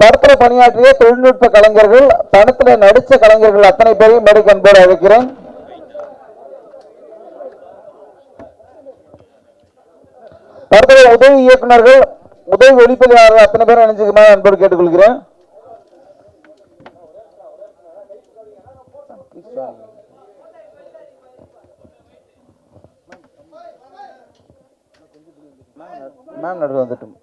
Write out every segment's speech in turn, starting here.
படத்துல பணியாற்றிய தொழில்நுட்ப கலைஞர்கள் படத்துல நடித்த கலைஞர்கள் அத்தனை பேரையும் மேடைக்கு அன்போடு அழைக்கிறேன். படத்துல உதவி இயக்குநர்கள் உதவி ஒளிப்பதிவாளர்கள் அத்தனை பேரும் நினைச்சுக்குமா அன்போடு கேட்டுக்கொள்கிறேன். மேம் நடுவில் வந்துட்டும்.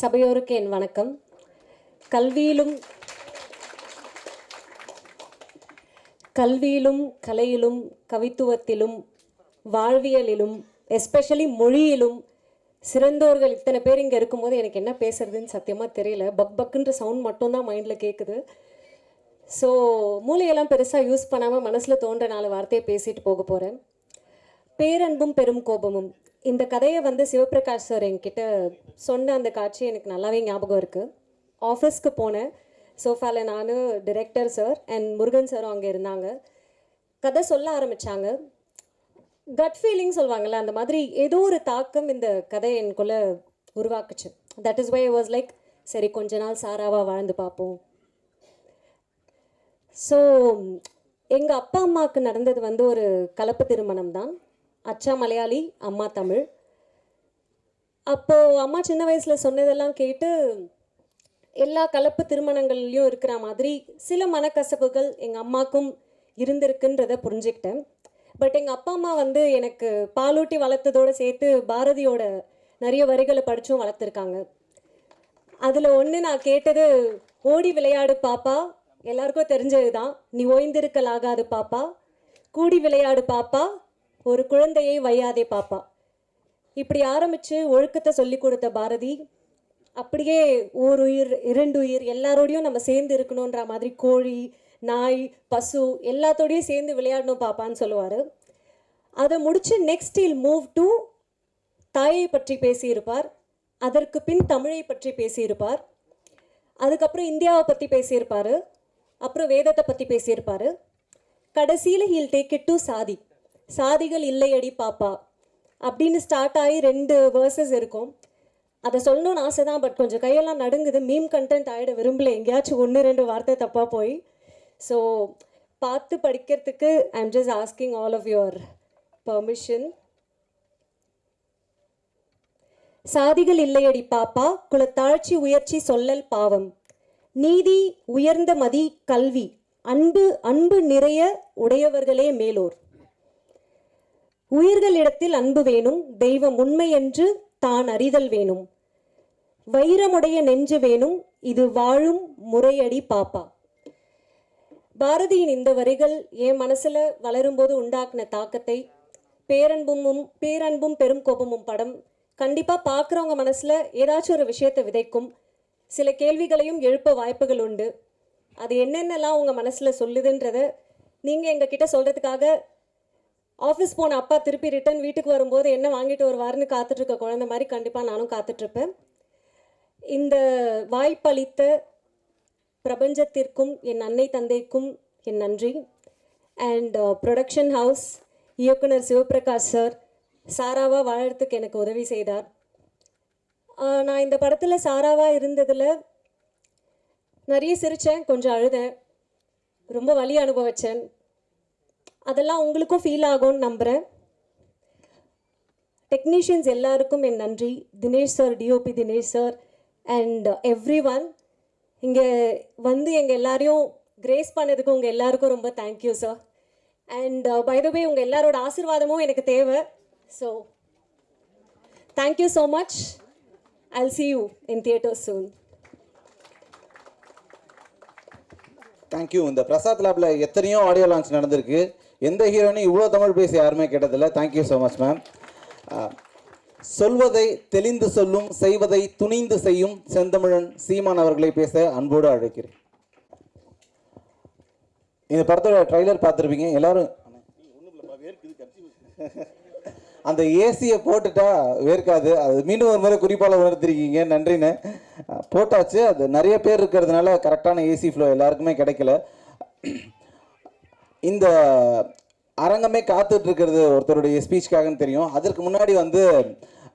சபையோருக்கு என் வணக்கம். கல்வியிலும் கல்வியிலும் கலையிலும் கவித்துவத்திலும் வாழ்வியலிலும் எஸ்பெஷலி மொழியிலும் சிறந்தோர்கள் இத்தனை பேர் இங்கே இருக்கும்போது எனக்கு என்ன பேசுறதுன்னு சத்தியமாக தெரியல. பக் பக்குன்ற சவுண்ட் மட்டும்தான் மைண்டில் கேட்குது ஸோ மூளையெல்லாம் பெருசாக யூஸ் பண்ணாமல் மனசில் தோன்ற நாலு வார்த்தையை பேசிட்டு போக போகிறேன் பேரன்பும் பெரும் கோபமும். இந்த கதையை வந்து சிவபிரகாஷ் சார் என்கிட்ட சொன்ன அந்த காட்சி எனக்கு நல்லாவே ஞாபகம் இருக்குது ஆஃபீஸ்க்கு போனேன். சோஃபாவில் நான் டிரெக்டர் சார் அண்ட் முருகன் சாரும் அங்கே இருந்தாங்க. கதை சொல்ல ஆரம்பித்தாங்க கட் ஃபீலிங் சொல்லுவாங்கள்ல அந்த மாதிரி ஏதோ ஒரு தாக்கம் இந்த கதை எனக்குள்ளே உருவாக்குச்சு. That is why was like சரி கொஞ்ச நாள் சாராவாக வாழ்ந்து பார்ப்போம் ஸோ எங்கள் அப்பா அம்மாவுக்கு நடந்தது வந்து ஒரு கலப்பு திருமணம் தான். அச்சா மலையாளி அம்மா தமிழ். அப்போது அம்மா சின்ன வயசில் சொன்னதெல்லாம் கேட்டு எல்லா கலப்பு திருமணங்கள்லையும் இருக்கிற மாதிரி சில மனக்கசப்புகள் எங்கள் அம்மாக்கும் இருந்திருக்குன்றத புரிஞ்சுக்கிட்டேன். பட் எங்கள் அப்பா அம்மா வந்து எனக்கு பாலூட்டி வளர்த்ததோடு சேர்த்து பாரதியோட நிறைய வரிகளை படித்தும் வளர்த்துருக்காங்க. அதில் ஒன்று நான் கேட்டது ஓடி விளையாடு பாப்பா. எல்லாருக்கும் தெரிஞ்சது தான் நீ ஓய்ந்திருக்கலாகாது பாப்பா. கூடி விளையாடு பாப்பா. ஒரு குழந்தையை வையாதே பாப்பா. இப்படி ஆரம்பித்து ஒழுக்கத்தை சொல்லி கொடுத்த பாரதி அப்படியே ஓர் உயிர் இரண்டு உயிர் எல்லாரோடையும் நம்ம சேர்ந்து இருக்கணுன்ற மாதிரி கோழி நாய் பசு எல்லாத்தோடையும் சேர்ந்து விளையாடணும் பாப்பான்னு சொல்லுவார். அதை முடித்து நெக்ஸ்ட் இல் மூவ் டு தாயை பற்றி பேசியிருப்பார். அதற்கு பின் தமிழை பற்றி பேசியிருப்பார். அதுக்கப்புறம் இந்தியாவை பற்றி பேசியிருப்பார். அப்புறம் வேதத்தை பற்றி பேசியிருப்பார். கடைசியில் ஹீல் டேக் இட் டு சாதி. சாதிகள் இல்லையடி பாப்பா. அப்படின்னு ஸ்டார்ட் ஆகி ரெண்டு வேர்சஸ் இருக்கும். அதை சொல்லணும்னு ஆசை தான் பட் கொஞ்சம் கையெல்லாம் நடுங்குது. மீம் கண்டென்ட் ஆகிட விரும்பல. எங்கேயாச்சும் ஒன்று ரெண்டு வார்த்தை தப்பாக போய். ஸோ பார்த்து படிக்கிறதுக்கு I'm just asking all of your permission சாதிகள் இல்லையடி பாப்பா. குலத்தாழ்ச்சி உயர்ச்சி சொல்லல் பாவம். நீதி உயர்ந்த மதி கல்வி. அன்பு அன்பு நிறைய உடையவர்களே மேலோர். உயிர்களிடத்தில் அன்பு வேணும் தெய்வம் உண்மை என்று தான் அறிதல் வேணும். வைரமுடைய நெஞ்சு வேணும் இது வாழும் முறையடி பாப்பா. பாரதியின் இந்த வரிகள் என் மனசில் வளரும்போது உண்டாக்குன தாக்கத்தை பேரன்பும் பேரன்பும் பெரும் கோபமும் படம். கண்டிப்பாக பார்க்குறவங்க மனசில் ஏதாச்சும் ஒரு விஷயத்தை விதைக்கும். சில கேள்விகளையும் எழுப்ப வாய்ப்புகள் உண்டு. அது என்னென்னலாம் உங்கள் மனசில் சொல்லுதுன்றத நீங்கள் எங்ககிட்ட சொல்கிறதுக்காக ஆஃபீஸ் போன அப்பா திருப்பி ரிட்டர்ன் வீட்டுக்கு வரும்போது என்ன வாங்கிட்டு வருவார்னு காத்துட்ருக்க குழந்த குழந்தை மாதிரி கண்டிப்பாக நானும் காத்துட்ருப்பேன். இந்த வாய்ப்பளித்த பிரபஞ்சத்திற்கும் என் அன்னை தந்தைக்கும் என் நன்றி. அண்ட் ப்ரொடக்ஷன் ஹவுஸ் இயக்குனர் சிவபிரகாஷ் சார் சாராவாக வாழறதுக்கு எனக்கு உதவி செய்தார். நான் இந்த படத்தில் சாராவாக இருந்ததில் நிறைய சிரித்தேன் கொஞ்சம் அழுதேன். ரொம்ப வலி அனுபவித்தேன் அதெல்லாம் உங்களுக்கும் ஃபீல் ஆகும்னு நம்புகிறேன் டெக்னீஷியன்ஸ் எல்லாருக்கும் என் நன்றி. Dinesh sir DOP Dinesh sir and everyone இங்கே வந்து எங்கள் எல்லாரையும் கிரேஸ் பண்ணதுக்கு உங்கள் எல்லாருக்கும் ரொம்ப thank you sir and by the way உங்கள் எல்லாரோட ஆசிர்வாதமும் எனக்கு தேவை. So thank you so much I'll see you in theatre soon thank you இந்த பிரசாத் லேபில் எத்தனையோ ஆடியோ லான்ச் நடந்திருக்கு. எந்த ஹீரோனையும் இவ்வளோ தமிழ் பேசி யாருமே கேட்டதில்லை. தேங்க்யூ ஸோ மச் மேம் சொல்வதை தெளிந்து சொல்லும் செய்வதை துணிந்து செய்யும் செந்தமிழன் சீமான் அவர்களை பேச அன்போடு அழைக்கிறேன். இந்த படத்தோட ட்ரைலர் பார்த்துருப்பீங்க. எல்லாரும் அந்த ஏசியை போட்டுட்டா வேர்க்காது. அது மீண்டும் ஒரு முறை குறிப்பால் உணர்த்திருக்கீங்க. நன்றிண்ணே. போட்டாச்சு. அது நிறைய பேர் இருக்கிறதுனால கரெக்டான ஏசி ஃப்ளோ எல்லாருக்குமே கிடைக்கல. இந்த அரங்கமே காத்துட்டு இருக்கிறது ஒருத்தருடைய ஸ்பீச்சுக்காகன்னு தெரியும். அதற்கு முன்னாடி வந்து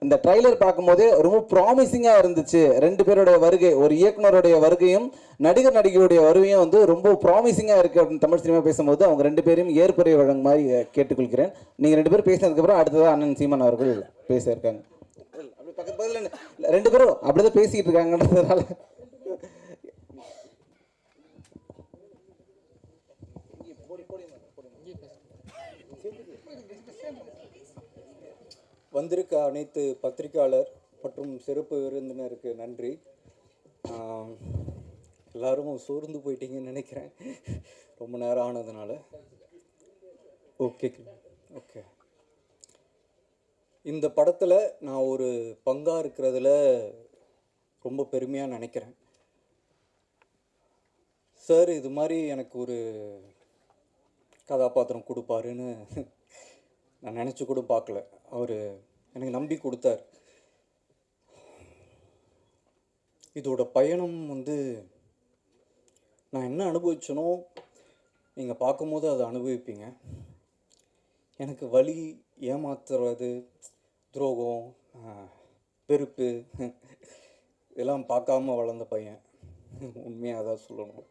இந்த ட்ரைலர் பார்க்கும்போதே ரொம்ப ப்ராமிசிங்காக இருந்துச்சு. ரெண்டு பேருடைய வருகை ஒரு இயக்குனருடைய வருகையும் நடிகர் நடிகையுடைய வருகையும் வந்து ரொம்ப ப்ராமிசிங்காக இருக்குது அப்படின்னு தமிழ் சினிமா பேசும்போது அவங்க ரெண்டு பேரையும் ஏற்புரை வழங்க மாதிரி கேட்டுக்கொள்கிறேன். நீங்கள் ரெண்டு பேரும் பேசினதுக்கப்புறம் அடுத்ததாக அண்ணன் சீமான் அவர்கள் பேச இருக்காங்க. அப்படி பக்கத்து ரெண்டு பேரும் அப்படிதான் பேசிக்கிட்டு இருக்காங்கன்றதுனால வந்திருக்க அனைத்து பத்திரிக்கையாளர் மற்றும் சிறப்பு விருந்தினருக்கு நன்றி. எல்லாரும் சோர்ந்து போயிட்டீங்கன்னு நினைக்கிறேன். ரொம்ப நேரம் ஆனதுனால. ஓகே ஓகே இந்த படத்தில் நான் ஒரு பங்காக இருக்கிறதுல ரொம்ப பெருமையாக நினைக்கிறேன். சார் இது மாதிரி எனக்கு ஒரு கதாபாத்திரம் கொடுப்பாருன்னு நான் நினச்சி கூட பார்க்கல. அவர் எனக்கு நம்பி கொடுத்தார். இதோட பயணம் வந்து நான் என்ன அனுபவிச்சனோ நீங்கள் பார்க்கும்போது அதை அனுபவிப்பீங்க. எனக்கு வழி ஏமாத்துறது துரோகம் பெருப்பு இதெல்லாம் பார்க்காம வளர்ந்த பையன். உண்மையாக அதான் சொல்லணும்.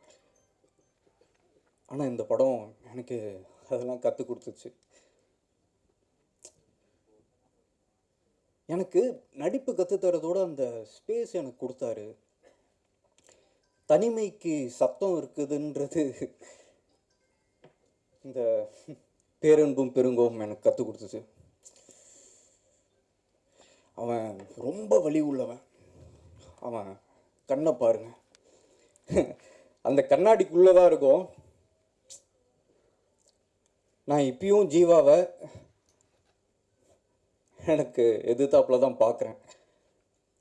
ஆனால் இந்த படம் எனக்கு அதெல்லாம் கற்றுக் கொடுத்துச்சு. எனக்கு நடிப்பு கற்றுத்தரதோட அந்த ஸ்பேஸ் எனக்கு கொடுத்தாரு. தனிமைக்கு சத்தம் இருக்குதுன்றது இந்த பேரன்பும் பெருங்கோவும் எனக்கு கற்றுக் கொடுத்துச்சு. அவன் ரொம்ப வலி உள்ளவன். அவன் கண்ணை பாருங்க. அந்த கண்ணாடிக்குள்ளே தான் இருக்கும். நான் இப்பயும் ஜீவாவை எனக்கு எதிர்த்தாப்புல தான் பார்க்குறேன்.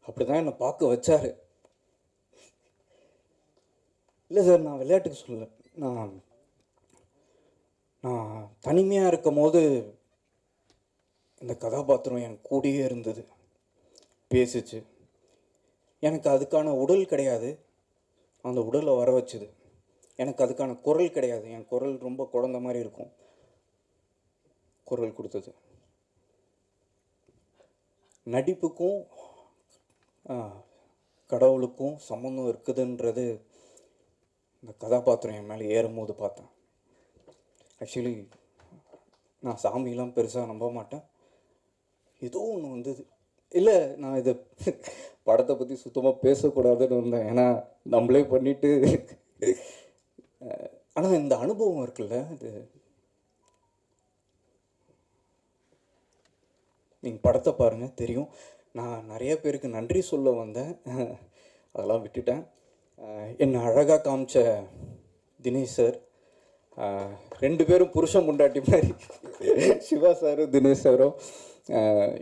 அப்படி தான் என்னை பார்க்க வச்சார். இல்லை சார் நான் விளையாட்டுக்கு சொல்லலை. நான் நான் தனிமையாக இருக்கும் போது இந்த கதாபாத்திரம் என் கூடயே இருந்தது. பேசிச்சு. எனக்கு அதுக்கான உடல் கிடையாது. அந்த உடலை வர வச்சுது. எனக்கு அதுக்கான குரல் கிடையாது. என் குரல் ரொம்ப குழந்த மாதிரி இருக்கும். குரல் கொடுத்தது. நடிப்புக்கும் கடவுளுக்கும் சம்மந்தம் இருக்குதுன்றது இந்த கதாபாத்திரம் என் மேலே ஏறும்போது பார்த்தேன். ஆக்சுவலி நான் சாமியெலாம் பெருசாக நம்ப மாட்டேன். ஏதோ ஒன்று வந்தது. இல்லை நான் இதை படத்தை பற்றி சுத்தமாக பேசக்கூடாதுன்னு இருந்தேன் ஏன்னா நம்மளே பண்ணிட்டு ஆனால் இந்த அனுபவம் இருக்குல்ல இது நீங்கள் படத்தை பாருங்கள் தெரியும். நான் நிறைய பேருக்கு நன்றி சொல்ல வந்தேன். அதெல்லாம் விட்டுட்டேன். என்னை அழகாக காமிச்ச தினேஷ் சார். ரெண்டு பேரும் புருஷன் முண்டாட்டி மாதிரி. சிவா சாரும் தினேஷ் சாரும்.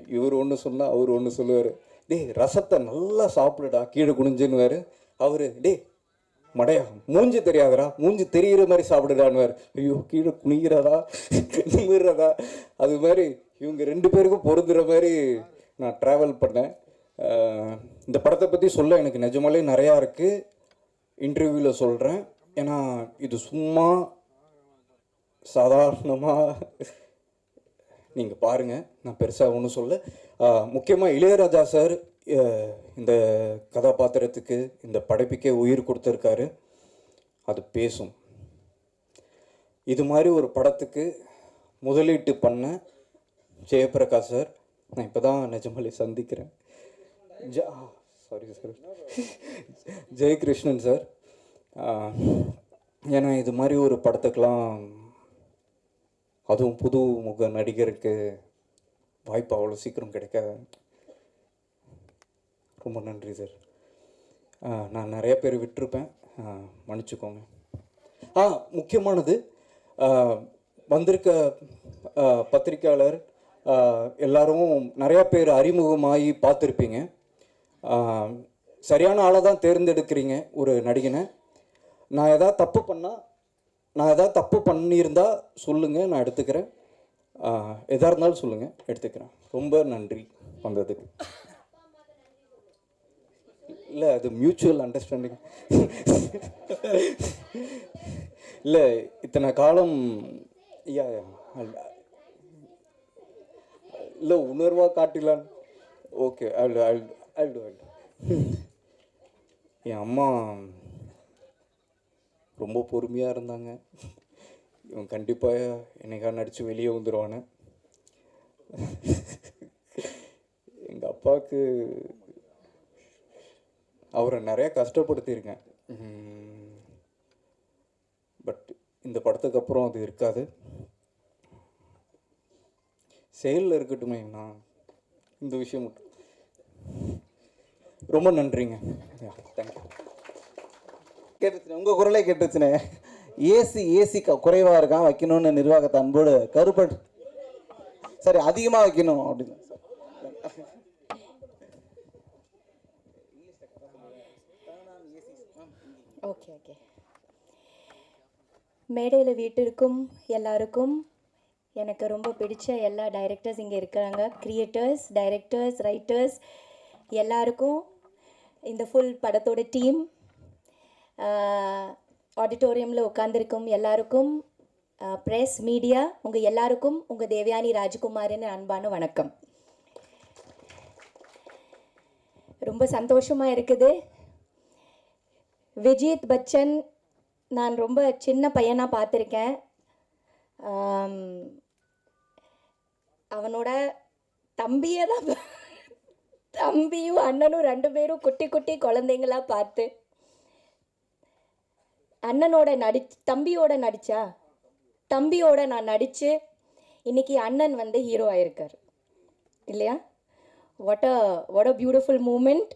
இவர் ஒன்று சொன்னால் அவர் ஒன்று சொல்லுவார். டேய் ரசத்தை நல்லா சாப்பிடுடா கீழே குனிஞ்சுன்னுவார். அவர் டேய் மடையா மூஞ்சி தெரியாதரா மூஞ்சி தெரிகிற மாதிரி சாப்பிடுடான்னுவார். ஐயோ கீழே குனிகிறதா நிமிடுறதா அது மாதிரி இவங்க ரெண்டு பேருக்கும் பொருந்துற மாதிரி நான் ட்ராவல் பண்ணேன். இந்த படத்தை பற்றி சொல்ல எனக்கு நிஜமாலே நிறையா இருக்குது இன்டர்வியூவில் சொல்கிறேன் ஏன்னா இது சும்மா சாதாரணமாக நீங்கள் பாருங்கள் நான் பெருசாக ஒன்றும் சொல்ல. முக்கியமாக இளையராஜா சார் இந்த கதாபாத்திரத்துக்கு இந்த படைப்புக்கே உயிர் கொடுத்துருக்காரு. அது பேசும். இது மாதிரி ஒரு படத்துக்கு முதலீட்டு பண்ண ஜெயபிரகாஷ் சார் நான் இப்போ தான் நிஜமலை சந்திக்கிறேன். ஜ சாரி சார் ஜெயகிருஷ்ணன் சார். ஏன்னா இது மாதிரி ஒரு படத்துக்கெலாம் அதுவும் புது முக நடிகருக்கு வாய்ப்பு அவ்வளோ சீக்கிரம் கிடைக்காது ரொம்ப நன்றி சார் நான் நிறைய பேர் விட்டுருப்பேன். மன்னிச்சுக்கோங்க. ஆ முக்கியமானது வந்திருக்க பத்திரிக்கையாளர் எல்லாரும் நிறையா பேர் அறிமுகமாகி பார்த்துருப்பீங்க. சரியான ஆளை தான் தேர்ந்தெடுக்கிறீங்க ஒரு நடிகனை. நான் எதாவது தப்பு பண்ணால் நான் எதாவது தப்பு பண்ணியிருந்தால் சொல்லுங்கள் நான் எடுத்துக்கிறேன். எதாக இருந்தாலும் சொல்லுங்கள் எடுத்துக்கிறேன். ரொம்ப நன்றி வந்ததுக்கு. இல்லை அது மியூச்சுவல் அண்டர்ஸ்டாண்டிங் இல்லை இத்தனை காலம் ஐயா இல்லை உணர்வாக காட்டிலான்னு ஓகே அல் அல் அல் அல் என் அம்மா ரொம்ப பொறுமையாக இருந்தாங்க. இவன் கண்டிப்பாக என்னைக்கா நடித்து வெளியே வந்துடுவானே எங்கள் அப்பாவுக்கு அவரை நிறையா கஷ்டப்படுத்தியிருக்கேன். பட் இந்த படத்துக்கு அப்புறம் அது இருக்காது. செயலில் இருக்கட்டுமேண்ணா இந்த விஷயம் மட்டும். ரொம்ப நன்றிங்க. தேங்க்யூ கேட்டுச்சுனே உங்கள் குரலே கேட்டுச்சுனே. ஏசி ஏசி குறைவாக இருக்கான் வைக்கணும்னு நிர்வாகத்தை அன்போடு கருப்பட் சரி அதிகமாக வைக்கணும் அப்படின்னு. ஓகே ஓகே மேடையில் வீட்டிற்கும் எல்லாருக்கும் எனக்கு ரொம்ப பிடிச்ச எல்லா டைரக்டர்ஸ் இங்கே இருக்கிறாங்க. க்ரியேட்டர்ஸ் டைரக்டர்ஸ் ரைட்டர்ஸ் எல்லாருக்கும் இந்த ஃபுல் படத்தோட டீம் ஆடிட்டோரியமில் உட்காந்துருக்கும் எல்லாருக்கும் ப்ரெஸ் மீடியா உங்கள் எல்லாருக்கும் உங்கள் தேவயானி ராஜ்குமாரின் அன்பான வணக்கம். ரொம்ப சந்தோஷமாக இருக்குது. விஜித் பச்சன் நான் ரொம்ப சின்ன பையனாக பார்த்துருக்கேன். அவனோட தம்பியை தான் தம்பியும் அண்ணனும் ரெண்டு பேரும் குட்டி குட்டி குழந்தைங்களா பார்த்து அண்ணனோட நடி தம்பியோட நடிச்சா? தம்பியோட நான் நடித்து இன்னைக்கு அண்ணன் வந்து ஹீரோ ஆயிருக்கார். இல்லையா? What a what a beautiful moment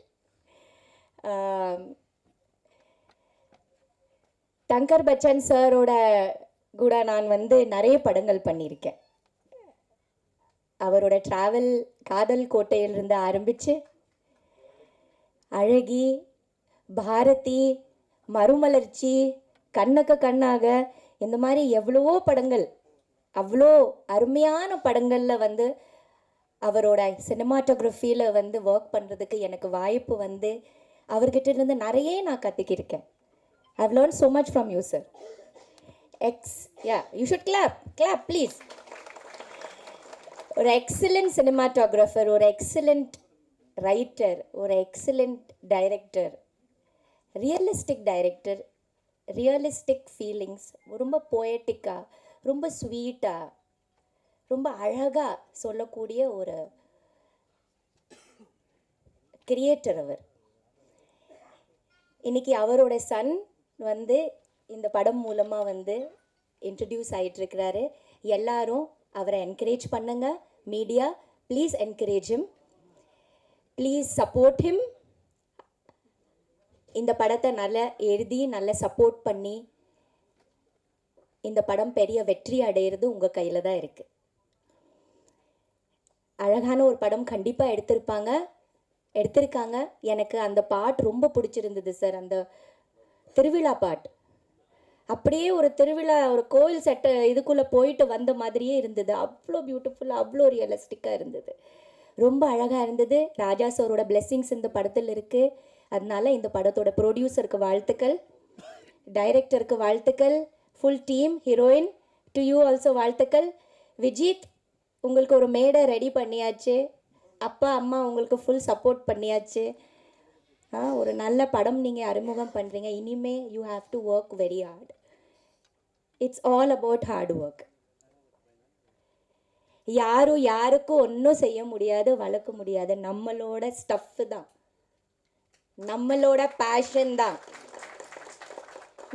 tanker Bachchan சாரோட கூட நான் வந்து நிறைய படங்கள் பண்ணியிருக்கேன். அவரோட ட்ராவல் காதல் கோட்டையிலிருந்து ஆரம்பித்து அழகி பாரதி மறுமலர்ச்சி கண்ணுக்கு கண்ணாக இந்த மாதிரி எவ்வளவோ படங்கள் அவ்வளோ அருமையான படங்களில் வந்து அவரோட சினிமாட்டோகிராஃபியில் வந்து ஒர்க் பண்ணுறதுக்கு எனக்கு வாய்ப்பு வந்து அவர்கிட்ட இருந்து நிறைய நான் கற்றுக்கியிருக்கேன் I've learn so much from you sir X yeah you should clap clap please ஒரு எக்ஸலண்ட் சினிமாட்டோகிராஃபர் ஒரு எக்ஸலண்ட் ரைட்டர் ஒரு excellent director realistic director realistic feelings ரொம்ப போயட்டிக்காக ரொம்ப ஸ்வீட்டாக ரொம்ப அழகாக சொல்லக்கூடிய ஒரு கிரியேட்டர் அவர். இன்றைக்கி அவரோட சன் வந்து இந்த படம் மூலமாக வந்து இன்ட்ரடியூஸ் ஆகிட்டுருக்கிறாரு எல்லாரும் அவரை என்கரேஜ் பண்ணுங்க. Media please encourage him please support him இந்த படத்தை நல்லா எழுதி நல்லா சப்போர்ட் பண்ணி இந்த படம் பெரிய வெற்றி அடையிறது உங்கள் கையில் தான் இருக்குது அழகான ஒரு படம் கண்டிப்பாக எடுத்திருப்பாங்க. எடுத்திருக்காங்க. எனக்கு அந்த பாட் ரொம்ப பிடிச்சிருந்தது சார் அந்த திருவிழா பாட் அப்படியே ஒரு திருவிழா ஒரு கோயில் செட்டை இதுக்குள்ளே போயிட்டு வந்த மாதிரியே இருந்தது. அவ்வளோ பியூட்டிஃபுல்லாக அவ்வளோ ரியலிஸ்டிக்காக இருந்தது. ரொம்ப அழகாக இருந்தது. ராஜா சாரோட பிளெஸ்ஸிங்ஸ் இந்த படத்தில் இருக்குது அதனால இந்த படத்தோட ப்ரொடியூசருக்கு வாழ்த்துக்கள். டைரக்டருக்கு வாழ்த்துக்கள். Full team heroine to you also வாழ்த்துக்கள். விஜித் உங்களுக்கு ஒரு மேடை ரெடி பண்ணியாச்சு. அப்பா அம்மா உங்களுக்கு ஃபுல் சப்போர்ட் பண்ணியாச்சு. ஒரு நல்ல படம் நீங்கள் அறிமுகம் பண்ணுறீங்க இனிமே you have to work very hard it's all about hard work யாரும் யாருக்கும் ஒன்றும் செய்ய முடியாது வளர்க்க முடியாது. நம்மளோட ஸ்டஃப் தான். நம்மளோட பேஷன் தான்.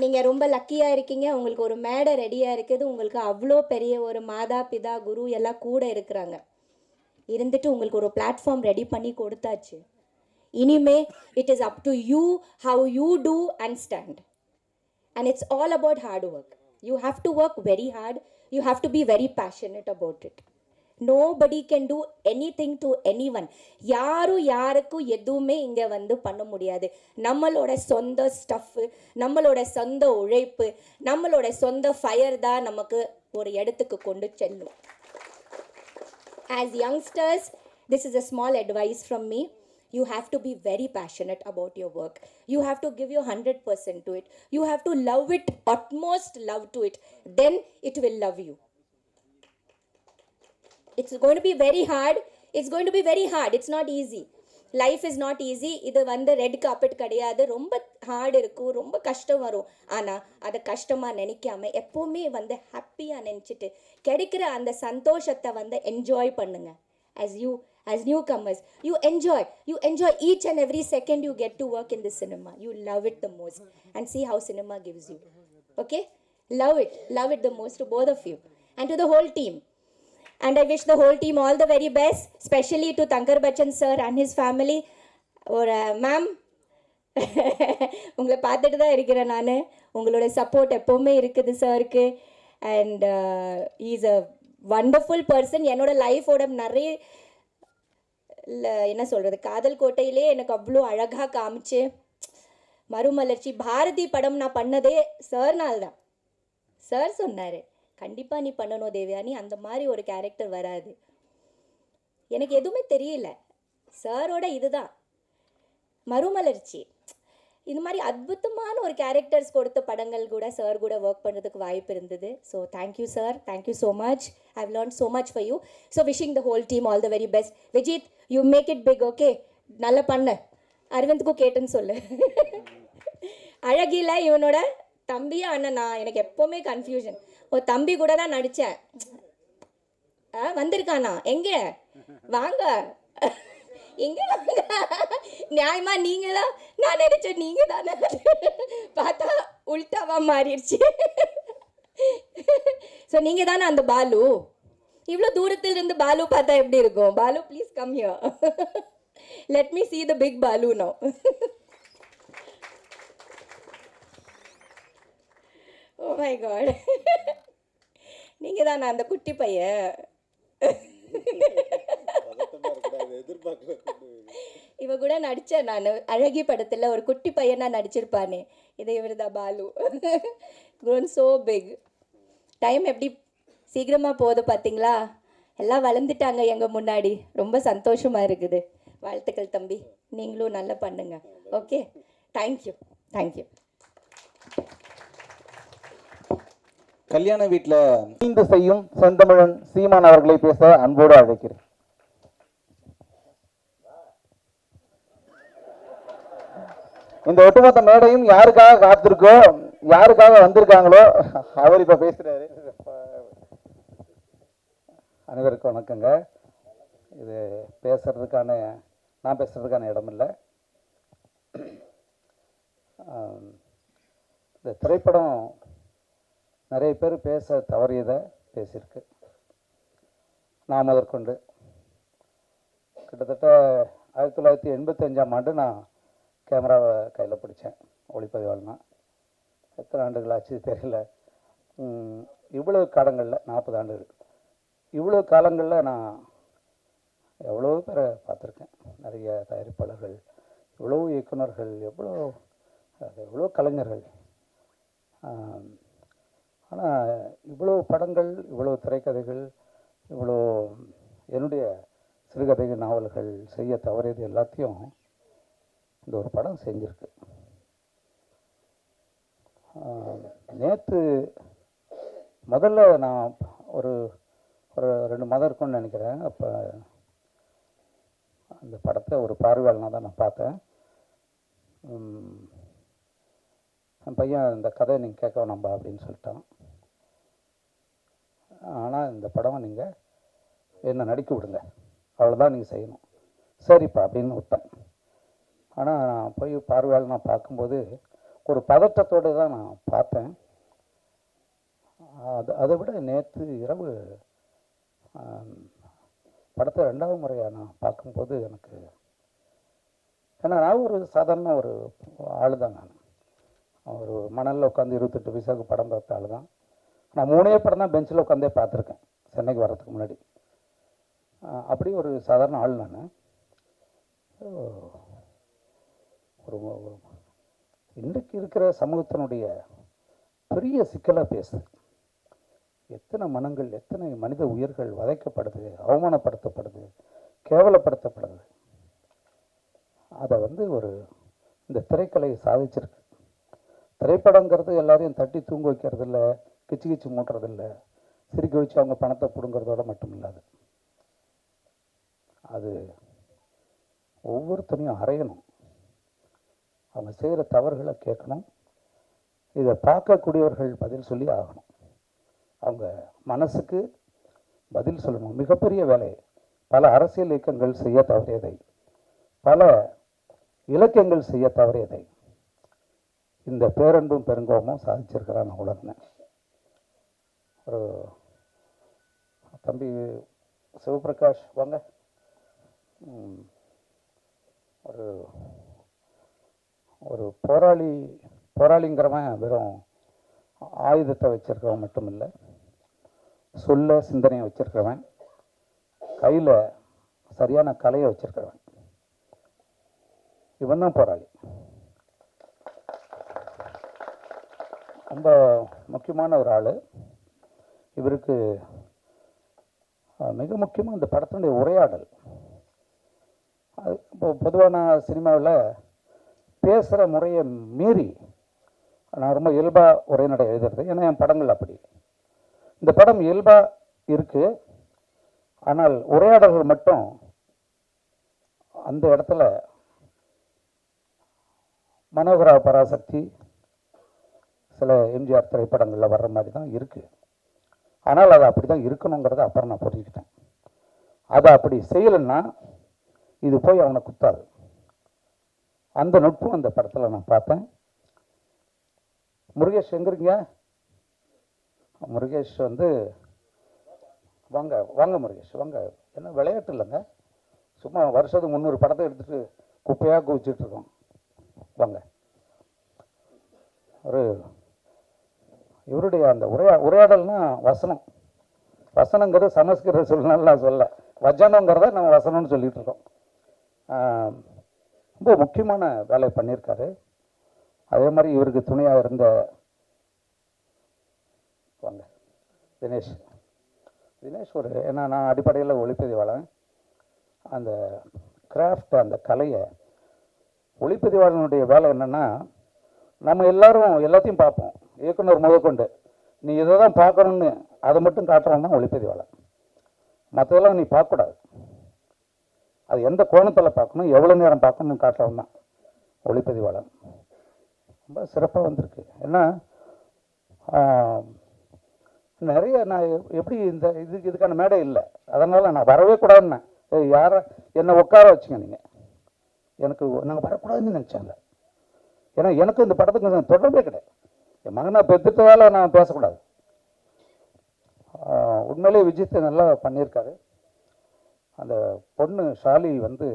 நீங்கள் ரொம்ப லக்கியாக இருக்கீங்க. உங்களுக்கு ஒரு மேடை ரெடியாக இருக்குது. உங்களுக்கு அவ்வளோ பெரிய ஒரு மாதா பிதா குரு எல்லாம் கூட இருக்கிறாங்க. இருந்துட்டு உங்களுக்கு ஒரு பிளாட்ஃபார்ம் ரெடி பண்ணி கொடுத்தாச்சு. இனிமே it is up to you how you do and stand and it's all about hard work you have to work very hard you have to be very passionate about it nobody can do anything to anyone யாரும் யாருக்கும் எதுவுமே இங்கே வந்து பண்ண முடியாது. நம்மளோட சொந்த stuff நம்மளோட சொந்த உழைப்பு நம்மளோட சொந்த ஃபயர் தான் நமக்கு ஒரு இடத்துக்கு கொண்டு செல்லும். As youngsters this is a small advice from me you have to be very passionate about your work. You have to give your 100% to it. You have to love it utmost love to it. Then it will love you. It's going to be very hard. It's going to be very hard. It's not easy life is not easy இது வந்து red carpet கிடையாது. ரொம்ப hard இருக்கும் ரொம்ப கஷ்டம் வரும். ஆனால் அதை கஷ்டமாக நினைக்காம எப்போவுமே வந்து ஹாப்பியாக நினச்சிட்டு கிடைக்கிற அந்த சந்தோஷத்தை வந்து என்ஜாய் பண்ணுங்க. As you as newcomers you enjoy you enjoy each and every second you get to work in the cinema you love it the most and see how cinema gives you okay love it love it the most to both of you and to the whole team and i wish the whole team all the very best especially to tankar bachchan sir and his family Or uh, ma'am, உங்களை பார்த்துட்டு தான் இருக்கிறேன் நான் உங்களோட support எப்போவுமே இருக்குது சாருக்கு and is a wonderful person என்னோட லைஃபோட நிறைய என்ன சொல்கிறது காதல் கோட்டையிலே எனக்கு அவ்வளோ அழகாக காமிச்சு மறுமலர்ச்சி. பாரதி படம் நான் பண்ணதே சார்னால் தான். சார் சொன்னார் கண்டிப்பாக நீ பண்ணணும் தேவியானி அந்த மாதிரி ஒரு கேரக்டர் வராது. எனக்கு எதுவுமே தெரியல. சாரோட இதுதான் மறுமலர்ச்சி. இந்த மாதிரி அற்புதமான ஒரு கேரக்டர்ஸ் கொடுத்த படங்கள் கூட சார் கூட ஒர்க் பண்ணுறதுக்கு வாய்ப்பு இருந்தது. So thank you sir thank you so much I've learn so much for you so wishing the whole team all the very best Vijith you make it big okay நல்லா பண்ண. அரவிந்த்க்கும் கேட்டுன்னு சொல்லு. அழகில இவனோட தம்பியா அண்ணனா எனக்கு எப்போவுமே கன்ஃபியூஷன் ஓ தம்பி கூட தான் நடித்தேன் ஆ வந்திருக்கானா? எங்கே? வாங்க. எங்க நியாயமா நீங்களா? தான் நான் நினைச்சேன் நீங்க தானே பார்த்தா உல்டாவா மாறிடுச்சு. ஸோ நீங்க தானே அந்த பாலு? இவ்வளோ தூரத்தில் இருந்து பாலு பார்த்தா எப்படி இருக்கும்? Balu please come here let me see the big Balu no oh my god நீங்க தானே அந்த குட்டி பையன்? இவ கூட நடித்தேன் நான் அழகி படத்தில் ஒரு குட்டி பையனா நடிச்சிருப்பானே. இது இவர் தான் Balu. Grown so big time எப்படி சீக்கிரமாக போகுது பார்த்தீங்களா எல்லாம் வளர்ந்துட்டாங்க எங்கள் முன்னாடி. ரொம்ப சந்தோஷமாக இருக்குது. வாழ்த்துக்கள் தம்பி. நீங்களும் நல்லா பண்ணுங்க. ஓகே தேங்க்யூ தேங்க்யூ கல்யாண வீட்டில் செய்யும் செந்தமிழன் சீமான் அவர்களை பேச அன்போடு அழைக்கிறேன். இந்த ஒட்டுமொத்த மேடையும் யாருக்காக காத்திருக்கோ யாருக்காக வந்திருக்காங்களோ அவர் இப்ப பேசுறாரு. அனைவருக்கும் வணக்கங்க. இது பேசுறதுக்கான நான் பேசுறதுக்கான இடம் இல்லை இந்த திரைப்படம் நிறைய பேர் பேச தவறியதை பேசியிருக்கு. நான் முதற்கொண்டு. கிட்டத்தட்ட ஆயிரத்தி தொள்ளாயிரத்தி எண்பத்தஞ்சாம் ஆண்டு நான் கேமராவை கையில் பிடிச்சேன். ஒளிப்பதிவாளனா. எத்தனை ஆண்டுகள் ஆச்சு தெரியல. இவ்வளோ காலங்களில் நாற்பது ஆண்டுகள். இவ்வளோ காலங்களில் நான் எவ்வளோ பேரை பார்த்துருக்கேன். நிறைய தயாரிப்பாளர்கள் எவ்வளோ இயக்குனர்கள் எவ்வளோ எவ்வளோ கலைஞர்கள். ஆனால் இவ்வளோ படங்கள் இவ்வளோ திரைக்கதைகள் இவ்வளோ என்னுடைய சிறுகதைகள் நாவல்கள் செய்ய தவறியது எல்லாத்தையும் இந்த ஒரு படம் செஞ்சுருக்கு. நேற்று முதல்ல நான் ஒரு ஒரு ரெண்டு மாதம் இருக்கும்னு நினைக்கிறேன். அப்போ அந்த படத்தை ஒரு பார்வையாளனாக தான் நான் பார்த்தேன். என் பையன் இந்த கதையை நீங்கள் கேட்க வேணாம்பா அப்படின்னு சொல்லிட்டான். ஆனால் இந்த படம் நீங்கள் என்ன நடிக்க விடுங்க. அவ்வளோதான் நீங்கள் செய்யணும். சரிப்பா அப்படின்னு விட்டேன். ஆனால் நான் போய் பார்வையால் நான் பார்க்கும்போது ஒரு பதட்டத்தோடு தான் நான் பார்த்தேன். அது அதை விட நேற்று இரவு படத்தை ரெண்டாவது முறையாக நான் பார்க்கும்போது எனக்கு ஏன்னா நான் ஒரு சாதாரண ஒரு ஆள் தான் நான். ஒரு மணலில் உட்காந்து இருபத்தெட்டு வயசாக படம் பார்த்த ஆள் தான் நான் மூணே படம் தான் பெஞ்சில் உட்காந்தே பார்த்துருக்கேன் சென்னைக்கு வர்றதுக்கு முன்னாடி. அப்படியே அப்படி ஒரு சாதாரண ஆள் நான். ஒரு இன்றைக்கு இருக்கிற சமூகத்தினுடைய பெரிய சிக்கலாக பேசுது. எத்தனை மனங்கள் எத்தனை மனித உயிர்கள் வதைக்கப்படுது அவமானப்படுத்தப்படுது கேவலப்படுத்தப்படுது. அதை வந்து ஒரு இந்த திரைக்கலை சாதிச்சிருக்கு. திரைப்படங்கிறது எல்லாரையும் தட்டி தூங்க வைக்கிறது இல்லை கிச்சு கிச்சு மூட்டுறது இல்லை சிரிக்க வச்சு அவங்க பணத்தை பிடுங்கிறதோட மட்டும் இல்லாது அது ஒவ்வொருத்தனையும் அறையணும். அவங்க செய்கிற தவறுகளை கேட்கணும். இதை பார்க்கக்கூடியவர்கள் பதில் சொல்லி ஆகணும். அவங்க மனசுக்கு பதில் சொல்லணும். மிகப்பெரிய வேலை. பல அரசியல் இயக்கங்கள் செய்ய தவறியதை. பல இலக்கியங்கள் செய்ய தவறியதை. இந்த பேரன்பும் பெருங்கோபமும் சாதிச்சிருக்கிறான் நான் ஒரு தம்பி சிவபிரகாஷ் வாங்க. ஒரு ஒரு போராளி போராளிங்கிறவன் வெறும் ஆயுதத்தை வச்சுருக்கவன் மட்டும் இல்லை சொல்ல சிந்தனையை வச்சிருக்கிறவன் கையில் சரியான கலையை வச்சிருக்கிறவன். இவன் தான் போராளி. ரொம்ப முக்கியமான ஒரு ஆள். இவருக்கு மிக முக்கியமாக இந்த படத்தினுடைய உரையாடல். அது இப்போ பொதுவான சினிமாவில் பேசுகிற முறையை மீறி நான் ரொம்ப இயல்பாக உரைநடை எழுதுறது. ஏன்னா என் படங்கள் அப்படி. இந்த படம் இயல்பாக இருக்குது ஆனால் உரையாடல்கள் மட்டும் அந்த இடத்துல மனோகரா பராசக்தி சில எம்ஜிஆர் திரைப்படங்களில் வர்ற மாதிரி தான் இருக்குது ஆனால் அது அப்படி தான் இருக்கணுங்கிறத அப்புறம் நான் புரிஞ்சுக்கிட்டேன். அதை அப்படி செய்யலைன்னா இது போய் அவனை குத்தாது. அந்த நுட்பம் அந்த படத்தில் நான் பார்ப்பேன். முருகேஷ் எங்க இருக்கீங்க? முருகேஷ் வந்து வாங்க வாங்க முருகேஷ் வாங்க. என்ன விளையாட்டு இல்லைங்க. சும்மா வருஷத்துக்கு முந்நூறு படத்தை எடுத்துட்டு குப்பையாக குவிச்சிட்ருக்கோம் வாங்க. ஒரு இவருடைய அந்த உரையா உரையாடல்னா வசனம். வசனங்கிறது சமஸ்கிருத சொல்லனால நான் சொல்ல. வஜனங்கிறத நம்ம வசனம்னு சொல்லிட்டு இருக்கோம். ரொம்ப முக்கியமான வேலை பண்ணியிருக்காரு. அதே மாதிரி இவருக்கு துணையாக இருந்த வாங்க தினேஷ். தினேஷ் ஒரு ஏன்னா நான் அடிப்படையில் ஒளிப்பதிவாளன். அந்த கிராஃப்ட் அந்த கலையை ஒளிப்பதிவாளனுடைய வேலை என்னென்னா நம்ம எல்லாரும் எல்லாத்தையும் பார்ப்போம். இயக்குனர் முதற்கொண்டு நீ இதை தான் பார்க்கணுன்னு அதை மட்டும் காட்டுறவன் தான் ஒளிப்பதிவாளன். மற்றதெல்லாம் நீ பார்க்கக்கூடாது. அது எந்த கோணத்தில் பார்க்கணும் எவ்வளோ நேரம் பார்க்கணும் காட்டுறவன் தான் ஒளிப்பதிவாளர். ரொம்ப சிறப்பாக வந்திருக்கு. ஏன்னா நிறைய நான் எப்படி இந்த இதுக்கு இதுக்கான மேடை இல்லை. அதனால் நான் வரவே கூடாதுன்னே ஏய், யாரை என்னை உட்கார வச்சுங்க நீங்கள் எனக்கு நாங்கள் வரக்கூடாதுன்னு நினச்சாங்க ஏன்னா எனக்கு இந்த படத்துக்கு தொடர்பே கிடையாது. என் மகனை பெற்றுட்டதால் நான் பேசக்கூடாது. உண்மையிலே விஜயத்தை நல்லா பண்ணியிருக்காரு. அந்த பொண்ணு ஷாலி வந்து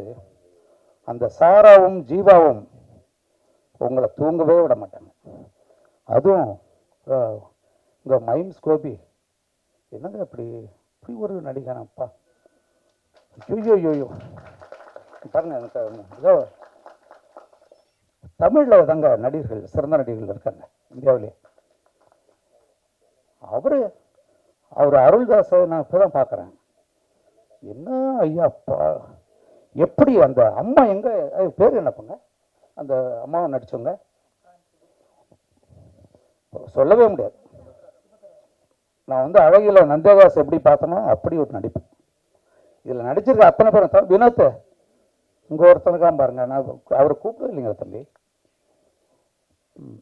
அந்த சாராவும் ஜீவாவும் உங்களை தூங்கவே விட மாட்டாங்க. அதுவும் இங்கே மைம்ஸ் கோபி என்னங்க இப்படி இப்படி ஒரு நடிகனப்பா? ஐயோ ஐயோ பாருங்க எனக்கு தமிழில் தாங்க நடிகர்கள் சிறந்த நடிகர்கள் இருக்காங்க இந்தியாவிலே. அவர் அவர் அருள்தாஸ் நான் இப்போ தான் பார்க்குறேன் என்ன ஐயா அப்பா எப்படி அந்த அம்மா எங்க? பேர் பேர் என்னப்பங்க? அந்த அம்மாவை நடிச்சவங்க. சொல்லவே முடியாது. நான் வந்து அழகில நந்தேதாஸ் எப்படி பார்த்தனோ அப்படி ஒரு நடிப்பு. இதில் நடிச்சிருக்க அத்தனை பேரும் த- இங்கே ஒருத்தனுக்காம பாருங்க. நான் அவரை கூப்பிட இல்லைங்க தம்பி.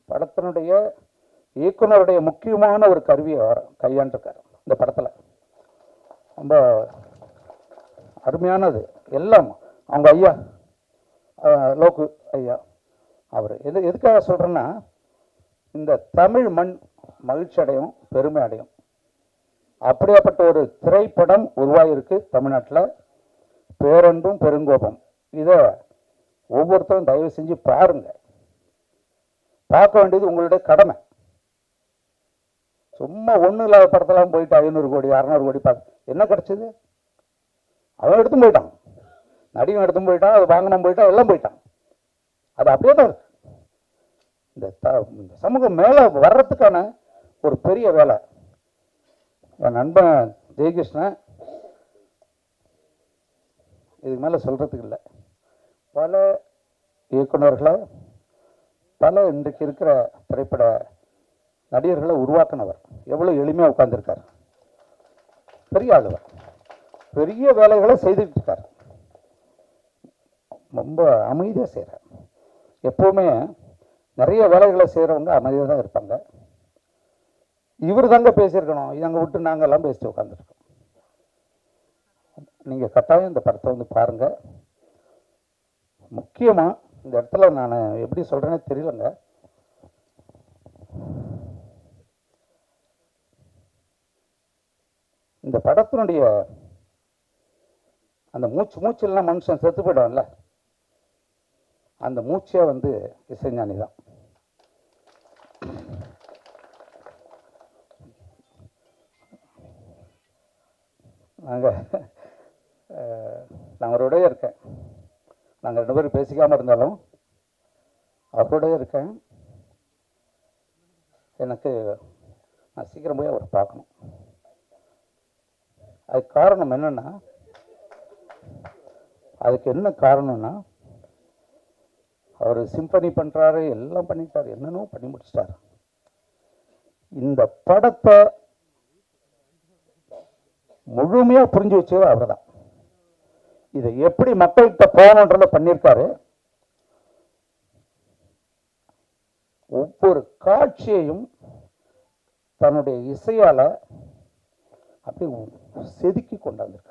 படத்தினுடைய இயக்குனருடைய முக்கியமான ஒரு கருவியை அவர் கையாண்டிருக்காரு இந்த படத்தில். ரொம்ப அருமையானது. எல்லாம் அவங்க ஐயா லோக்கு ஐயா அவர். எது எதுக்காக சொல்கிறேன்னா இந்த தமிழ் மண் மகிழ்ச்சி அடையும் பெருமை அடையும் அப்படியாப்பட்ட ஒரு திரைப்படம் உருவாகியிருக்கு தமிழ்நாட்டில். பேரன்பும் பெருங்கோபம். இதை ஒவ்வொருத்தரும் தயவு செஞ்சு பாருங்க. பார்க்க வேண்டியது உங்களுடைய கடமை. சும்மா ஒன்றும் இல்லாத படத்தெல்லாம் போயிட்டு ஐநூறு கோடி அறநூறு கோடி பார்த்து என்ன கிடைச்சது? அவன் எடுத்தும் போயிட்டான். நடிகன் எடுத்தும் போயிட்டான் அது வாங்கினம் போயிட்டான் எல்லாம் போயிட்டான். அது அப்படியே தான் இருக்கு. இந்த த இந்த சமூகம் மேலே வர்றதுக்கான ஒரு பெரிய வேலை. என் நண்பன் ஜெயகிருஷ்ணன் இதுக்கு மேலே சொல்கிறதுக்கு இல்லை. பல இயக்குநர்களை பல இன்றைக்கு இருக்கிற திரைப்பட நடிகர்களை உருவாக்கினவர். எவ்வளோ எளிமையாக உட்காந்துருக்கார் பெரிய ஆளுவர். பெரிய வேலைகளை செய்துக்கிட்டு இருக்கார். ரொம்ப அமைதியாக செய்கிறேன் எப்போவுமே நிறைய வேலைகளை செய்கிறவங்க அமைதியாக தான் இருப்பாங்க. இவர் தாங்க பேசியிருக்கணும் இதை அங்கே விட்டு நாங்கள் எல்லாம் பேசிட்டு உட்காந்துருக்கோம் நீங்கள் கட்டாயம் இந்த படத்தை வந்து பாருங்கள் முக்கியமாக இந்த இடத்துல நான் எப்படி சொல்கிறேனே தெரியலங்க. இந்த படத்தினுடைய அந்த மூச்சு மூச்செல்லாம் மனுஷன் செத்து போயிடும்ல அந்த மூச்சே வந்து இசைஞானி தான். நாங்கள் நான் அவரோடய இருக்கேன். நாங்கள் ரெண்டு பேரும் பேசிக்காமல் இருந்தாலும் அவரோடய இருக்கேன். எனக்கு நான் சீக்கிரம் போய் அவரை பார்க்கணும். அதுக்கு காரணம் என்னென்னா அதுக்கு என்ன காரணம்னா அவர் சிம்பனி பண்ணுறாரு எல்லாம் பண்ணிட்டார் என்னென்னோ பண்ணி முடிச்சிட்டாரு. இந்த படத்தை முழுமையாக புரிஞ்சு வச்சது அவர் தான் இதை எப்படி மக்கள்கிட்ட போகணுன்றத பண்ணியிருக்காரு. ஒவ்வொரு காட்சியையும் தன்னுடைய இசையால் அப்படி செதுக்கி கொண்டாந்துருக்கார்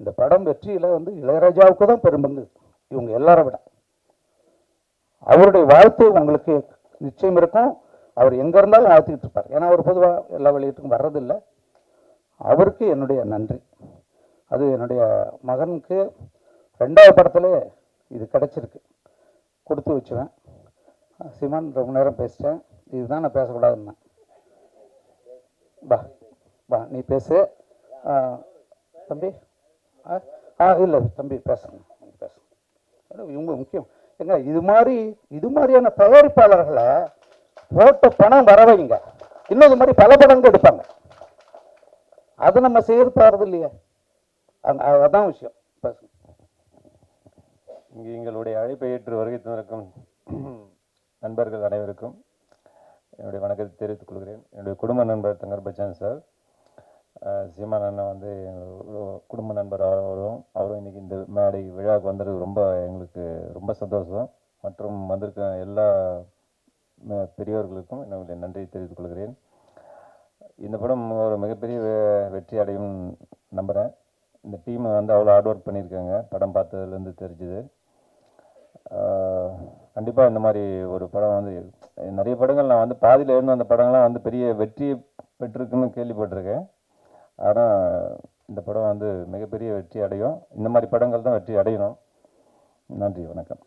இந்த படம் வெற்றியில் வந்து இளையராஜாவுக்கு தான் பெரும்பங்கு இவங்க எல்லாரை விட. அவருடைய வாழ்த்து உங்களுக்கு நிச்சயம் இருக்கும். அவர் எங்கே இருந்தாலும் வாழ்த்துக்கிட்டு இருப்பார். ஏன்னா அவர் பொதுவாக எல்லா வெளியீட்டுக்கும் வர்றதில்லை. அவருக்கு என்னுடைய நன்றி. அது என்னுடைய மகனுக்கு ரெண்டாவது படத்துல இது கிடச்சிருக்கு. கொடுத்து வச்சுவேன். சிமான் ரொம்ப நேரம் பேசிட்டேன். இதுதான் நான் பேசக்கூடாதுன்னு. பா பா நீ பேசு. தம்பி? ஆ ஆ இல்லை தம்பி பேசுங்க பேசுங்க. இவங்க முக்கியம். ஏங்க இது மாதிரி இது மாதிரியான தயாரிப்பாளர்களை போட்ட பணம் வர வைங்க. இன்னும் இது மாதிரி பல படங்கள் எடுப்பாங்க. அதை நம்ம செய்யறது இல்லையா. அங்க- அதான் விஷயம். பேசுங்க. இங்கே எங்களுடைய அழைப்பை ஏற்று வருகை தந்திருக்கும் நண்பர்கள் அனைவருக்கும் என்னுடைய வணக்கத்தை தெரிவித்துக் கொள்கிறேன். என்னுடைய குடும்ப நண்பர் தங்கர் பச்சான் சார். சீமான் அண்ணன் வந்து குடும்ப நண்பர் அவரும் அவரும் இன்றைக்கி இந்த மேடை விழாவுக்கு வந்தது ரொம்ப எங்களுக்கு ரொம்ப சந்தோஷம். மற்றும் வந்திருக்க எல்லா பெரியவர்களுக்கும் என்னுடைய நன்றியை தெரிவித்துக் கொள்கிறேன். இந்த படம் ஒரு மிகப்பெரிய வெற்றி அடையும் நம்புகிறேன் இந்த டீம் வந்து அவ்வளோ ஹார்ட் ஒர்க் பண்ணியிருக்காங்க. படம் பார்த்ததுலேருந்து தெரிஞ்சுது. கண்டிப்பாக இந்த மாதிரி ஒரு படம் வந்து நிறைய படங்கள் நான் வந்து பாதியில் இருந்து அந்த படங்கள்லாம் வந்து பெரிய வெற்றி பெற்றிருக்குன்னு கேள்விப்பட்டிருக்கேன். ஆனால் இந்த படம் வந்து மிகப்பெரிய வெற்றி அடையும். இந்த மாதிரி படங்கள் தான் வெற்றி அடையணும். நன்றி வணக்கம்.